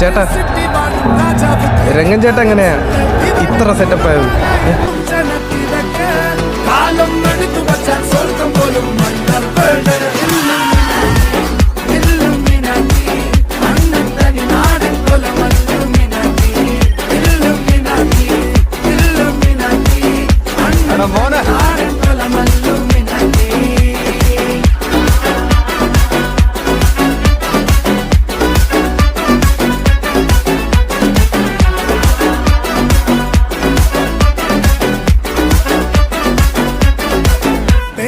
ചേട്ടാ രംഗൻ ചേട്ടൻ എങ്ങനെയാ ഇത്ര സെറ്റപ്പ് ആയത് മോനെ